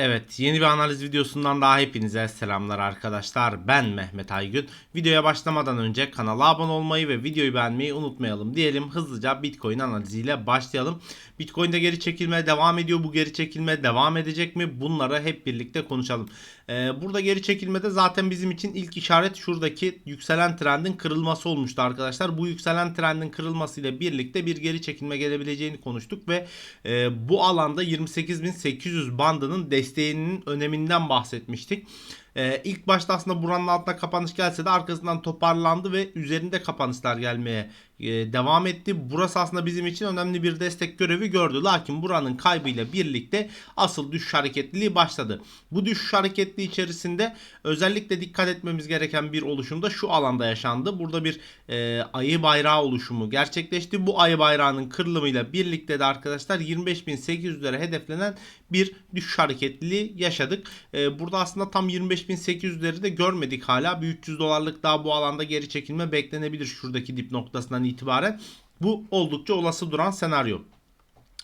Evet yeni bir analiz videosundan daha hepinize selamlar arkadaşlar. Ben Mehmet Aygün. Videoya başlamadan önce kanala abone olmayı ve videoyu beğenmeyi unutmayalım diyelim. Hızlıca Bitcoin analiziyle başlayalım. Bitcoin'de geri çekilmeye devam ediyor. Bu geri çekilme devam edecek mi? Bunları hep birlikte konuşalım. Ee, burada geri çekilmede zaten bizim için ilk işaret şuradaki yükselen trendin kırılması olmuştu arkadaşlar. Bu yükselen trendin kırılmasıyla birlikte bir geri çekilme gelebileceğini konuştuk ve e, bu alanda 28.800 bandının desteğinin öneminden bahsetmiştik. Ee, ilk başta aslında buranın altında kapanış gelse de arkasından toparlandı ve üzerinde kapanışlar gelmeye e, devam etti. Burası aslında bizim için önemli bir destek görevi gördü. Lakin buranın kaybıyla birlikte asıl düşüş hareketliliği başladı. Bu düşüş hareketliliği içerisinde özellikle dikkat etmemiz gereken bir oluşum da şu alanda yaşandı. Burada bir e, ayı bayrağı oluşumu gerçekleşti. Bu ayı bayrağının kırılımıyla birlikte de arkadaşlar 25.800'lere hedeflenen bir düşüş hareketliliği yaşadık. E, burada aslında tam 25.800'leri de görmedik hala. Bir 300 dolarlık daha bu alanda geri çekilme beklenebilir şuradaki dip noktasından itibaren. Bu oldukça olası duran senaryo.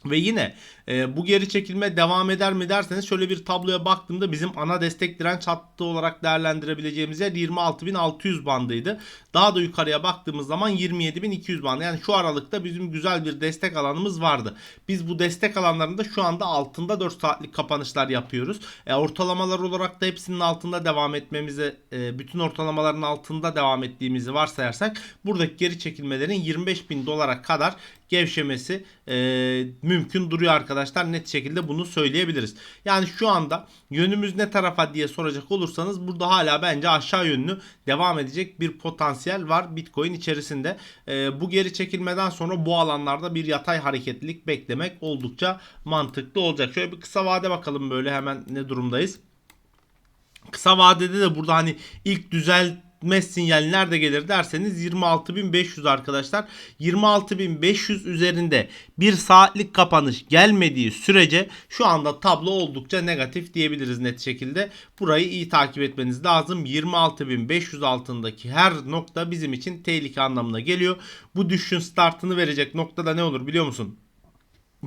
Ve yine e, bu geri çekilme devam eder mi derseniz şöyle bir tabloya baktığımda bizim ana destek direnç hattı olarak değerlendirebileceğimiz yer 26.600 bandıydı. Daha da yukarıya baktığımız zaman 27.200 bandı. Yani şu aralıkta bizim güzel bir destek alanımız vardı. Biz bu destek alanlarında şu anda altında 4 saatlik kapanışlar yapıyoruz. E, ortalamalar olarak da hepsinin altında devam etmemizi, e, bütün ortalamaların altında devam ettiğimizi varsayarsak buradaki geri çekilmelerin 25.000 dolara kadar gevşemesi e, mümkün duruyor arkadaşlar. Net şekilde bunu söyleyebiliriz. Yani şu anda yönümüz ne tarafa diye soracak olursanız burada hala bence aşağı yönlü devam edecek bir potansiyel var Bitcoin içerisinde. E, bu geri çekilmeden sonra bu alanlarda bir yatay hareketlilik beklemek oldukça mantıklı olacak. Şöyle bir kısa vade bakalım böyle hemen ne durumdayız. Kısa vadede de burada hani ilk düzel mes sinyali nerede gelir derseniz 26.500 arkadaşlar. 26.500 üzerinde bir saatlik kapanış gelmediği sürece şu anda tablo oldukça negatif diyebiliriz net şekilde. Burayı iyi takip etmeniz lazım. 26.500 altındaki her nokta bizim için tehlike anlamına geliyor. Bu düşüşün startını verecek noktada ne olur biliyor musun?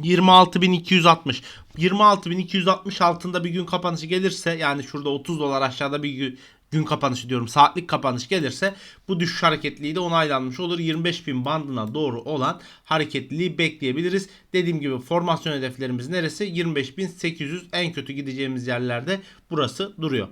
26.260 26.260 altında bir gün kapanışı gelirse yani şurada 30 dolar aşağıda bir gün, gün kapanışı diyorum saatlik kapanış gelirse bu düşüş hareketliliği de onaylanmış olur. 25.000 bandına doğru olan hareketliliği bekleyebiliriz. Dediğim gibi formasyon hedeflerimiz neresi? 25.800 en kötü gideceğimiz yerlerde burası duruyor.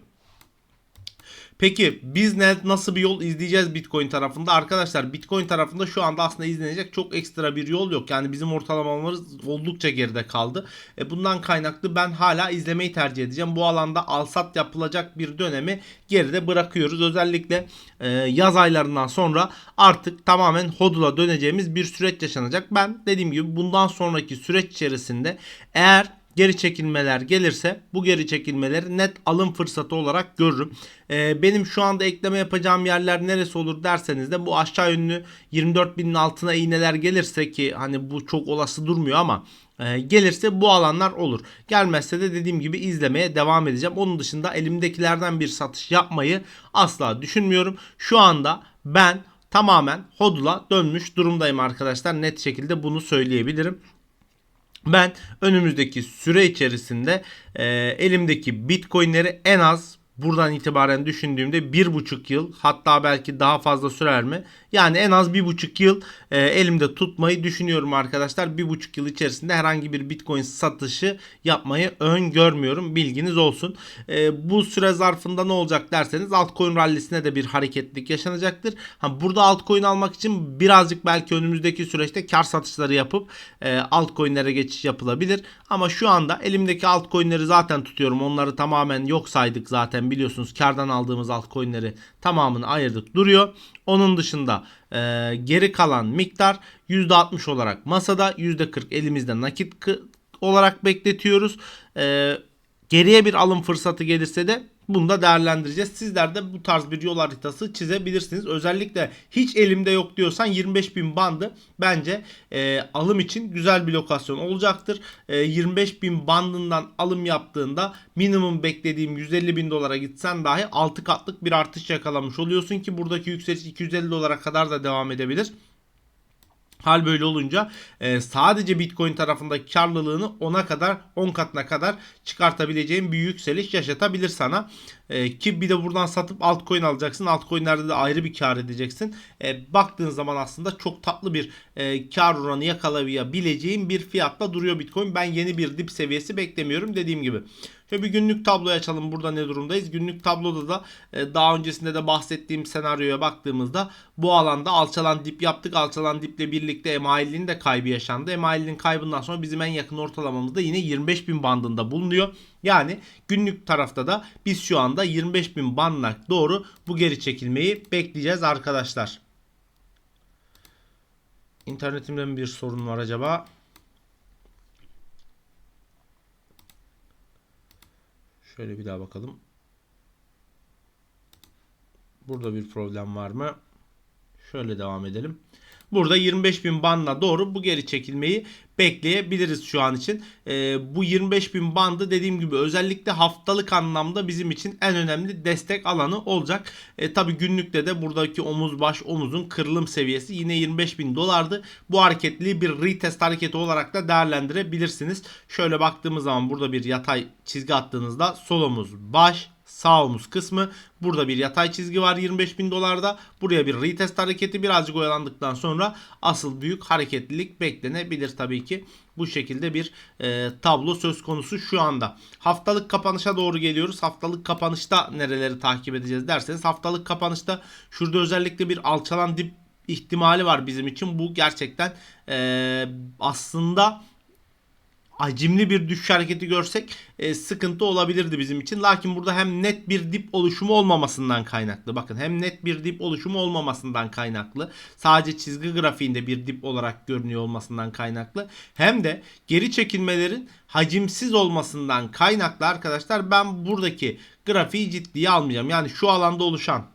Peki biz ne nasıl bir yol izleyeceğiz Bitcoin tarafında? Arkadaşlar Bitcoin tarafında şu anda aslında izlenecek çok ekstra bir yol yok. Yani bizim ortalamamız oldukça geride kaldı. E bundan kaynaklı ben hala izlemeyi tercih edeceğim. Bu alanda alsat yapılacak bir dönemi geride bırakıyoruz. Özellikle e, yaz aylarından sonra artık tamamen hodula döneceğimiz bir süreç yaşanacak. Ben dediğim gibi bundan sonraki süreç içerisinde eğer geri çekilmeler gelirse bu geri çekilmeleri net alım fırsatı olarak görürüm. Ee, benim şu anda ekleme yapacağım yerler neresi olur derseniz de bu aşağı yönlü 24.000'in altına iğneler gelirse ki hani bu çok olası durmuyor ama e, gelirse bu alanlar olur. Gelmezse de dediğim gibi izlemeye devam edeceğim. Onun dışında elimdekilerden bir satış yapmayı asla düşünmüyorum. Şu anda ben tamamen hodula dönmüş durumdayım arkadaşlar. Net şekilde bunu söyleyebilirim. Ben önümüzdeki süre içerisinde e, elimdeki bitcoinleri en az buradan itibaren düşündüğümde bir buçuk yıl hatta belki daha fazla sürer mi? Yani en az bir buçuk yıl e, elimde tutmayı düşünüyorum arkadaşlar. Bir buçuk yıl içerisinde herhangi bir bitcoin satışı yapmayı öngörmüyorum. Bilginiz olsun. E, bu süre zarfında ne olacak derseniz altcoin rallisine de bir hareketlilik yaşanacaktır. Ha, burada altcoin almak için birazcık belki önümüzdeki süreçte kar satışları yapıp e, altcoinlere geçiş yapılabilir. Ama şu anda elimdeki altcoinleri zaten tutuyorum. Onları tamamen yok saydık zaten biliyorsunuz. Kardan aldığımız altcoinleri tamamını ayırdık duruyor. Onun dışında e, geri kalan miktar %60 olarak masada %40 elimizde nakit olarak bekletiyoruz. E, geriye bir alım fırsatı gelirse de bunu da değerlendireceğiz. Sizler de bu tarz bir yol haritası çizebilirsiniz. Özellikle hiç elimde yok diyorsan 25 bin bandı bence e, alım için güzel bir lokasyon olacaktır. E, 25 bin bandından alım yaptığında minimum beklediğim 150 bin dolara gitsen dahi 6 katlık bir artış yakalamış oluyorsun ki buradaki yükseliş 250 dolara kadar da devam edebilir. Hal böyle olunca e, sadece Bitcoin tarafında karlılığını 10'a kadar 10 katına kadar çıkartabileceğin bir yükseliş yaşatabilir sana. E, ki bir de buradan satıp altcoin alacaksın. Altcoin'lerde de ayrı bir kar edeceksin. E, baktığın zaman aslında çok tatlı bir e, kar oranı yakalayabileceğin bir fiyatla duruyor Bitcoin. Ben yeni bir dip seviyesi beklemiyorum dediğim gibi. Şöyle bir günlük tabloyu açalım. Burada ne durumdayız? Günlük tabloda da e, daha öncesinde de bahsettiğim senaryoya baktığımızda bu alanda alçalan dip yaptık. Alçalan diple birlikte MA50'nin de kaybı yaşandı. MA50'nin kaybından sonra bizim en yakın ortalamamız da yine 25.000 bandında bulunuyor. Yani günlük tarafta da biz şu anda 25.000 bandına doğru bu geri çekilmeyi bekleyeceğiz arkadaşlar. İnternetimde mi bir sorun var acaba? Şöyle bir daha bakalım. Burada bir problem var mı? Şöyle devam edelim. Burada 25.000 bandına doğru bu geri çekilmeyi bekleyebiliriz şu an için. Ee, bu 25.000 bandı dediğim gibi özellikle haftalık anlamda bizim için en önemli destek alanı olacak. E, Tabi günlükte de buradaki omuz baş omuzun kırılım seviyesi yine 25.000 dolardı. Bu hareketliği bir retest hareketi olarak da değerlendirebilirsiniz. Şöyle baktığımız zaman burada bir yatay çizgi attığınızda sol omuz baş sağ omuz kısmı. Burada bir yatay çizgi var 25 bin dolarda. Buraya bir retest hareketi birazcık oyalandıktan sonra asıl büyük hareketlilik beklenebilir tabii ki. Bu şekilde bir e, tablo söz konusu şu anda. Haftalık kapanışa doğru geliyoruz. Haftalık kapanışta nereleri takip edeceğiz derseniz haftalık kapanışta şurada özellikle bir alçalan dip ihtimali var bizim için. Bu gerçekten e, aslında acimli bir düşüş hareketi görsek e, sıkıntı olabilirdi bizim için. Lakin burada hem net bir dip oluşumu olmamasından kaynaklı. Bakın hem net bir dip oluşumu olmamasından kaynaklı. Sadece çizgi grafiğinde bir dip olarak görünüyor olmasından kaynaklı. Hem de geri çekilmelerin hacimsiz olmasından kaynaklı arkadaşlar ben buradaki grafiği ciddiye almayacağım. Yani şu alanda oluşan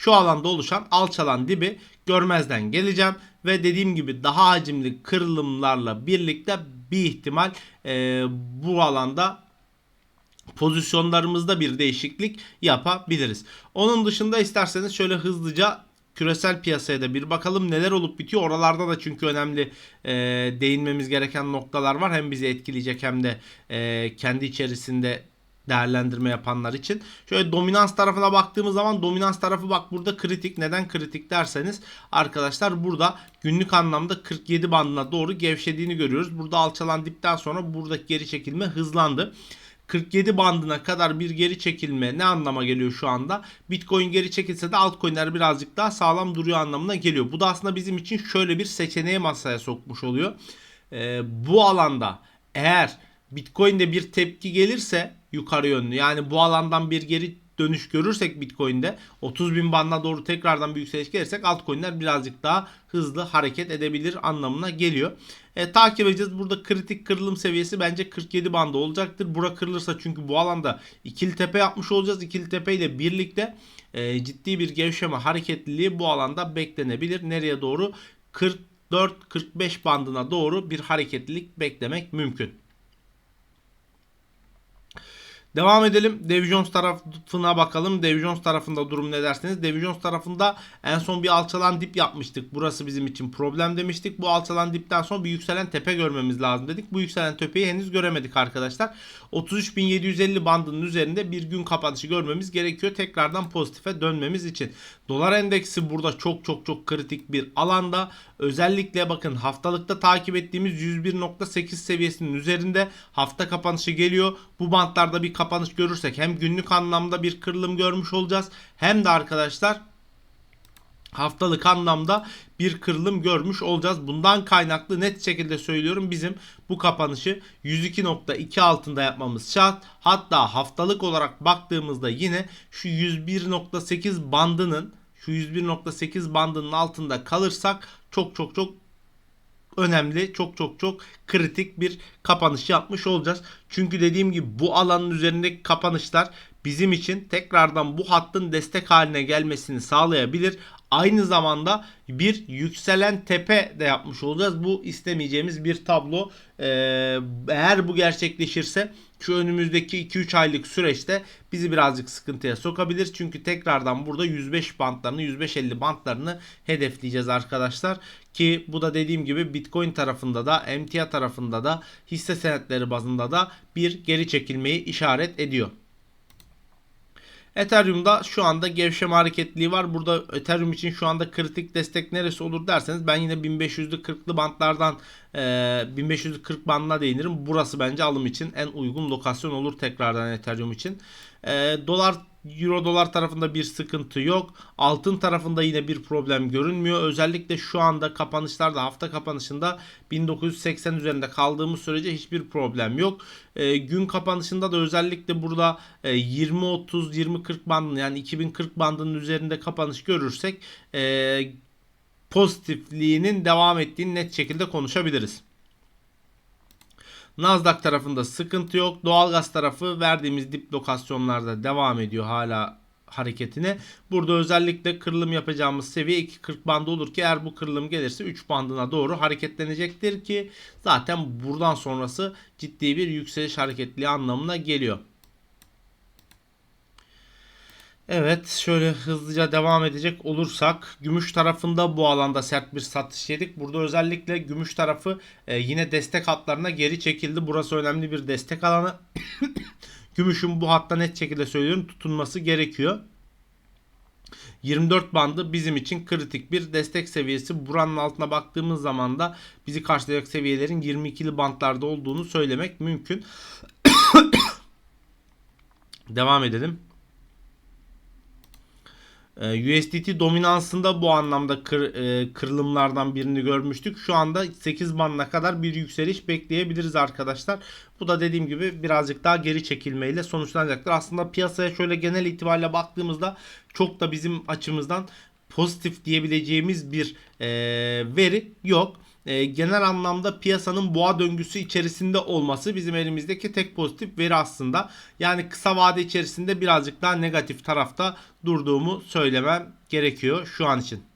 şu alanda oluşan alçalan dibi görmezden geleceğim ve dediğim gibi daha hacimli kırılımlarla birlikte bir ihtimal e, bu alanda pozisyonlarımızda bir değişiklik yapabiliriz. Onun dışında isterseniz şöyle hızlıca küresel piyasaya da bir bakalım neler olup bitiyor. Oralarda da çünkü önemli e, değinmemiz gereken noktalar var. Hem bizi etkileyecek hem de e, kendi içerisinde değerlendirme yapanlar için. Şöyle dominans tarafına baktığımız zaman dominans tarafı bak burada kritik. Neden kritik derseniz arkadaşlar burada günlük anlamda 47 bandına doğru gevşediğini görüyoruz. Burada alçalan dipten sonra buradaki geri çekilme hızlandı. 47 bandına kadar bir geri çekilme ne anlama geliyor şu anda? Bitcoin geri çekilse de altcoin'ler birazcık daha sağlam duruyor anlamına geliyor. Bu da aslında bizim için şöyle bir seçeneği masaya sokmuş oluyor. Ee, bu alanda eğer Bitcoin'de bir tepki gelirse yukarı yönlü yani bu alandan bir geri dönüş görürsek Bitcoin'de 30 bin bandına doğru tekrardan bir yükseliş gelirsek altcoin'ler birazcık daha hızlı hareket edebilir anlamına geliyor. E, takip edeceğiz. Burada kritik kırılım seviyesi bence 47 bandı olacaktır. Bura kırılırsa çünkü bu alanda ikili tepe yapmış olacağız. İkili tepe ile birlikte e, ciddi bir gevşeme hareketliliği bu alanda beklenebilir. Nereye doğru? 44-45 bandına doğru bir hareketlilik beklemek mümkün. Devam edelim. Dow Jones tarafına bakalım. Dow Jones tarafında durum ne dersiniz? Dow Jones tarafında en son bir alçalan dip yapmıştık. Burası bizim için problem demiştik. Bu alçalan dipten sonra bir yükselen tepe görmemiz lazım dedik. Bu yükselen tepeyi henüz göremedik arkadaşlar. 33.750 bandının üzerinde bir gün kapanışı görmemiz gerekiyor. Tekrardan pozitife dönmemiz için. Dolar endeksi burada çok çok çok kritik bir alanda. Özellikle bakın haftalıkta takip ettiğimiz 101.8 seviyesinin üzerinde hafta kapanışı geliyor. Bu bantlarda bir kapanış görürsek hem günlük anlamda bir kırılım görmüş olacağız hem de arkadaşlar haftalık anlamda bir kırılım görmüş olacağız. Bundan kaynaklı net şekilde söylüyorum bizim bu kapanışı 102.2 altında yapmamız şart. Hatta haftalık olarak baktığımızda yine şu 101.8 bandının şu 101.8 bandının altında kalırsak çok çok çok önemli, çok çok çok kritik bir kapanış yapmış olacağız. Çünkü dediğim gibi bu alanın üzerindeki kapanışlar bizim için tekrardan bu hattın destek haline gelmesini sağlayabilir. Aynı zamanda bir yükselen tepe de yapmış olacağız. Bu istemeyeceğimiz bir tablo. Ee, eğer bu gerçekleşirse şu önümüzdeki 2-3 aylık süreçte bizi birazcık sıkıntıya sokabilir. Çünkü tekrardan burada 105 bantlarını 105-50 bantlarını hedefleyeceğiz arkadaşlar. Ki bu da dediğim gibi Bitcoin tarafında da emtia tarafında da hisse senetleri bazında da bir geri çekilmeyi işaret ediyor. Ethereum'da şu anda gevşeme hareketliliği var. Burada Ethereum için şu anda kritik destek neresi olur derseniz ben yine 1500'lü 40'lı bantlardan e, 1540 bandına değinirim. Burası bence alım için en uygun lokasyon olur tekrardan Ethereum için. E, dolar Euro dolar tarafında bir sıkıntı yok. Altın tarafında yine bir problem görünmüyor. Özellikle şu anda kapanışlarda hafta kapanışında 1980 üzerinde kaldığımız sürece hiçbir problem yok. E, gün kapanışında da özellikle burada e, 20-30 20-40 bandının yani 2040 bandının üzerinde kapanış görürsek e, pozitifliğinin devam ettiğini net şekilde konuşabiliriz. Nasdaq tarafında sıkıntı yok. Doğalgaz tarafı verdiğimiz dip lokasyonlarda devam ediyor hala hareketine. Burada özellikle kırılım yapacağımız seviye 2.40 bandı olur ki eğer bu kırılım gelirse 3 bandına doğru hareketlenecektir ki zaten buradan sonrası ciddi bir yükseliş hareketliği anlamına geliyor. Evet şöyle hızlıca devam edecek olursak gümüş tarafında bu alanda sert bir satış yedik. Burada özellikle gümüş tarafı e, yine destek hatlarına geri çekildi. Burası önemli bir destek alanı. Gümüşün bu hatta net şekilde söylüyorum tutunması gerekiyor. 24 bandı bizim için kritik bir destek seviyesi. Buranın altına baktığımız zaman da bizi karşılayacak seviyelerin 22'li bantlarda olduğunu söylemek mümkün. Devam edelim. Ee, USDT dominansında bu anlamda kır, e, kırılımlardan birini görmüştük. Şu anda 8 bandına kadar bir yükseliş bekleyebiliriz arkadaşlar. Bu da dediğim gibi birazcık daha geri çekilmeyle sonuçlanacaktır. Aslında piyasaya şöyle genel itibariyle baktığımızda çok da bizim açımızdan pozitif diyebileceğimiz bir e, veri yok e, genel anlamda piyasanın boğa döngüsü içerisinde olması bizim elimizdeki tek pozitif veri aslında. Yani kısa vade içerisinde birazcık daha negatif tarafta durduğumu söylemem gerekiyor şu an için.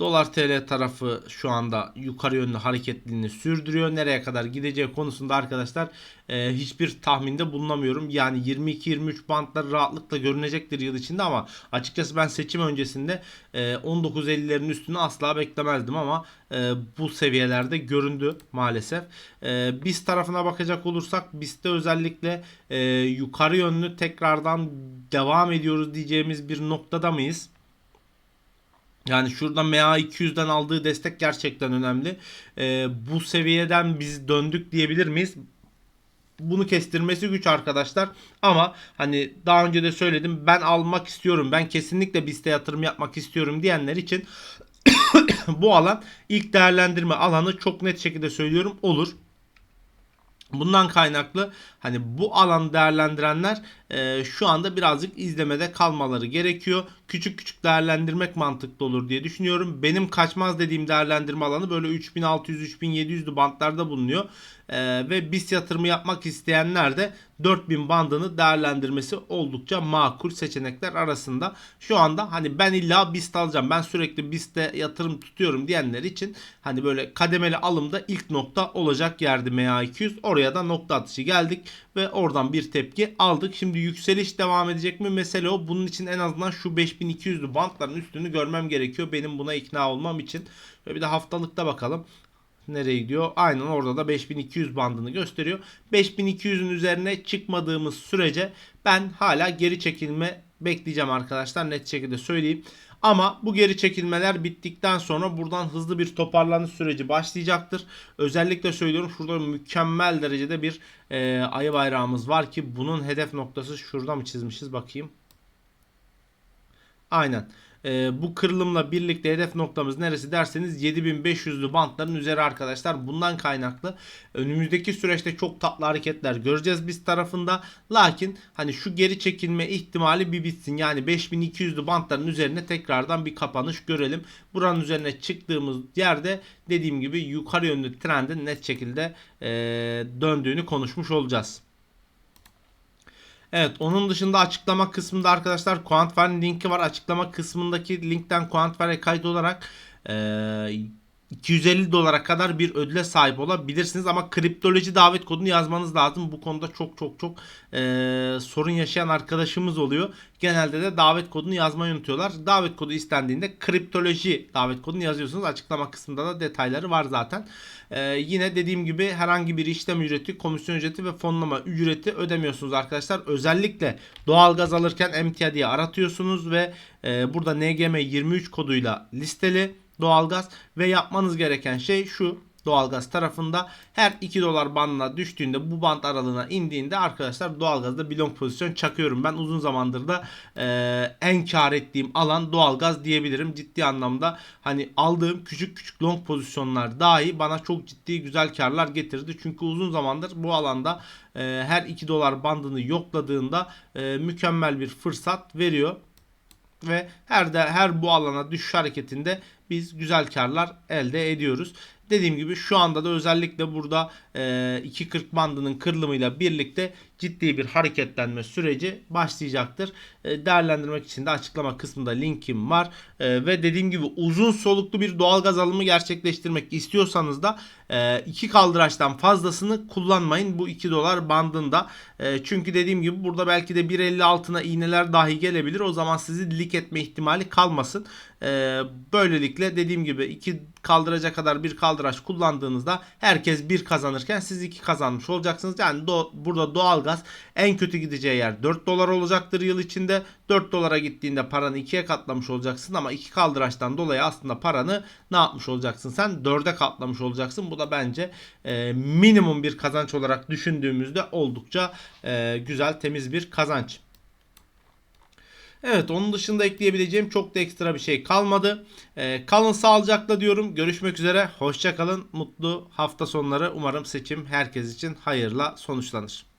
Dolar TL tarafı şu anda yukarı yönlü hareketliliğini sürdürüyor. Nereye kadar gideceği konusunda arkadaşlar e, hiçbir tahminde bulunamıyorum. Yani 22-23 bantlar rahatlıkla görünecektir yıl içinde ama açıkçası ben seçim öncesinde e, 19.50'lerin üstünü asla beklemezdim ama e, bu seviyelerde göründü maalesef. E, BIST tarafına bakacak olursak BIST'te özellikle e, yukarı yönlü tekrardan devam ediyoruz diyeceğimiz bir noktada mıyız? Yani şurada MA200'den aldığı destek gerçekten önemli. Ee, bu seviyeden biz döndük diyebilir miyiz? Bunu kestirmesi güç arkadaşlar. Ama hani daha önce de söyledim ben almak istiyorum. Ben kesinlikle BIST'e yatırım yapmak istiyorum diyenler için bu alan ilk değerlendirme alanı çok net şekilde söylüyorum olur. Bundan kaynaklı hani bu alan değerlendirenler e, şu anda birazcık izlemede kalmaları gerekiyor. Küçük küçük değerlendirmek mantıklı olur diye düşünüyorum. Benim kaçmaz dediğim değerlendirme alanı böyle 3600-3700'lü bantlarda bulunuyor. E, ve BIS yatırımı yapmak isteyenler de 4000 bandını değerlendirmesi oldukça makul seçenekler arasında. Şu anda hani ben illa BIST alacağım. Ben sürekli BIST'e yatırım tutuyorum diyenler için hani böyle kademeli alımda ilk nokta olacak yerdi MA200. Oraya da nokta atışı geldik ve oradan bir tepki aldık. Şimdi yükseliş devam edecek mi? Mesele o. Bunun için en azından şu 5200'lü bantların üstünü görmem gerekiyor. Benim buna ikna olmam için. Ve bir de haftalıkta bakalım nereye gidiyor? Aynen orada da 5200 bandını gösteriyor. 5200'ün üzerine çıkmadığımız sürece ben hala geri çekilme bekleyeceğim arkadaşlar. Net şekilde söyleyeyim. Ama bu geri çekilmeler bittikten sonra buradan hızlı bir toparlanış süreci başlayacaktır. Özellikle söylüyorum şurada mükemmel derecede bir e, ayı bayrağımız var ki bunun hedef noktası şurada mı çizmişiz bakayım. Aynen e, bu kırılımla birlikte hedef noktamız neresi derseniz 7500'lü bantların üzeri arkadaşlar. Bundan kaynaklı önümüzdeki süreçte çok tatlı hareketler göreceğiz biz tarafında. Lakin hani şu geri çekilme ihtimali bir bitsin. Yani 5200'lü bantların üzerine tekrardan bir kapanış görelim. Buranın üzerine çıktığımız yerde dediğim gibi yukarı yönlü trendin net şekilde e, döndüğünü konuşmuş olacağız. Evet onun dışında açıklama kısmında arkadaşlar Quantfer'in linki var. Açıklama kısmındaki linkten Quantfer'e kayıt olarak eee 250 dolara kadar bir ödüle sahip olabilirsiniz ama kriptoloji davet kodunu yazmanız lazım. Bu konuda çok çok çok eee, sorun yaşayan arkadaşımız oluyor. Genelde de davet kodunu yazmayı unutuyorlar. Davet kodu istendiğinde kriptoloji davet kodunu yazıyorsunuz. Açıklama kısmında da detayları var zaten. Eee, yine dediğim gibi herhangi bir işlem ücreti, komisyon ücreti ve fonlama ücreti ödemiyorsunuz arkadaşlar. Özellikle doğalgaz alırken emtia diye aratıyorsunuz ve eee, burada NGM 23 koduyla listeli doğalgaz ve yapmanız gereken şey şu doğalgaz tarafında her 2 dolar bandına düştüğünde bu band aralığına indiğinde arkadaşlar doğalgazda bir long pozisyon çakıyorum. Ben uzun zamandır da e, en kar ettiğim alan doğalgaz diyebilirim. Ciddi anlamda hani aldığım küçük küçük long pozisyonlar dahi bana çok ciddi güzel karlar getirdi. Çünkü uzun zamandır bu alanda e, her 2 dolar bandını yokladığında e, mükemmel bir fırsat veriyor ve her de her bu alana düşüş hareketinde biz güzel karlar elde ediyoruz. Dediğim gibi şu anda da özellikle burada e, 2.40 bandının kırılımıyla birlikte ciddi bir hareketlenme süreci başlayacaktır. E, değerlendirmek için de açıklama kısmında linkim var. E, ve dediğim gibi uzun soluklu bir doğalgaz alımı gerçekleştirmek istiyorsanız da e, iki kaldıraçtan fazlasını kullanmayın bu 2 dolar bandında. Çünkü dediğim gibi burada belki de 1.50 altına iğneler dahi gelebilir. O zaman sizi lik etme ihtimali kalmasın. Böylelikle dediğim gibi iki kaldıraca kadar bir kaldıraç kullandığınızda herkes bir kazanırken siz iki kazanmış olacaksınız. Yani do- burada doğalgaz en kötü gideceği yer 4 dolar olacaktır yıl içinde. 4 dolara gittiğinde paranı ikiye katlamış olacaksın ama iki kaldıraçtan dolayı aslında paranı ne yapmış olacaksın? Sen 4'e katlamış olacaksın. Bu da bence e, minimum bir kazanç olarak düşündüğümüzde oldukça e, güzel temiz bir kazanç. Evet onun dışında ekleyebileceğim çok da ekstra bir şey kalmadı. Ee, kalın sağlıcakla diyorum. Görüşmek üzere. Hoşça kalın. Mutlu hafta sonları. Umarım seçim herkes için hayırla sonuçlanır.